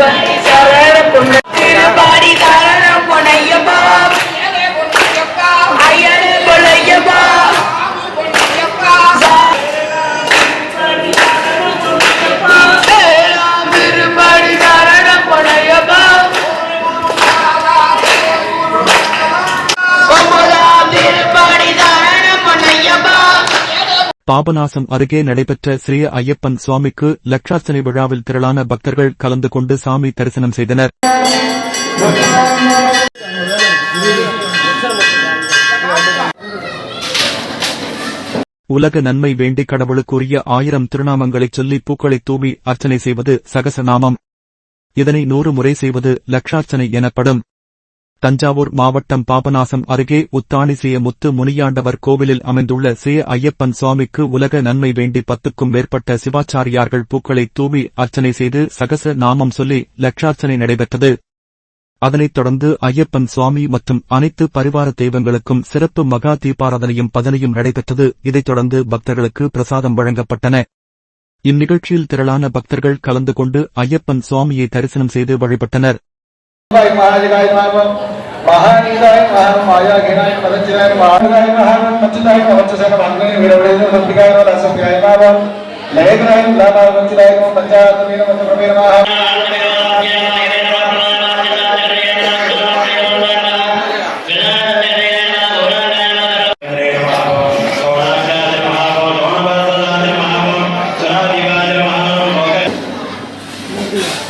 everybody. Papanasam அருகே நடைபெற்ற ஸ்ரீ ஐயப்பன் சுவாமிக்கு லட்சாசனை விழாவில் திரளான பக்தர்கள் கலந்து கொண்டு சாமி தரிசனம் செய்தனர். உலக நன்மை வேண்டி கடவுளுக்குரிய ஆயிரம் திருநாமங்களைச் சொல்லி பூக்களைத் தூவி அர்ச்சனை செய்வது சகசநாமம். இதனை நூறு முறை செய்வது லட்சார்ச்சனை எனப்படும். தஞ்சாவூர் மாவட்டம் பாபநாசம் அருகே உத்தாணி ஸ்ரீ முத்து முனியாண்டவர் கோவிலில் அமைந்துள்ள ஸ்ரீ ஐயப்பன் சுவாமிக்கு உலக நன்மை வேண்டி பத்துக்கும் மேற்பட்ட சிவாச்சாரியார்கள் பூக்களை தூவி அர்ச்சனை செய்து சகச நாமம் சொல்லி லட்சார்ச்சனை நடைபெற்றது. அதனைத் தொடர்ந்து ஐயப்பன் சுவாமி மற்றும் அனைத்து பரிவார தெய்வங்களுக்கும் சிறப்பு மகா தீபாராதனையும் பதனையும் நடைபெற்றது. இதைத் தொடர்ந்து பக்தர்களுக்கு பிரசாதம் வழங்கப்பட்டன. இந்நிகழ்ச்சியில் திரளான பக்தர்கள் கலந்து கொண்டு ஐயப்பன் சுவாமியை தரிசனம் செய்து வழிபட்டனர். महाजगाय महाम महानीदाय Yeah.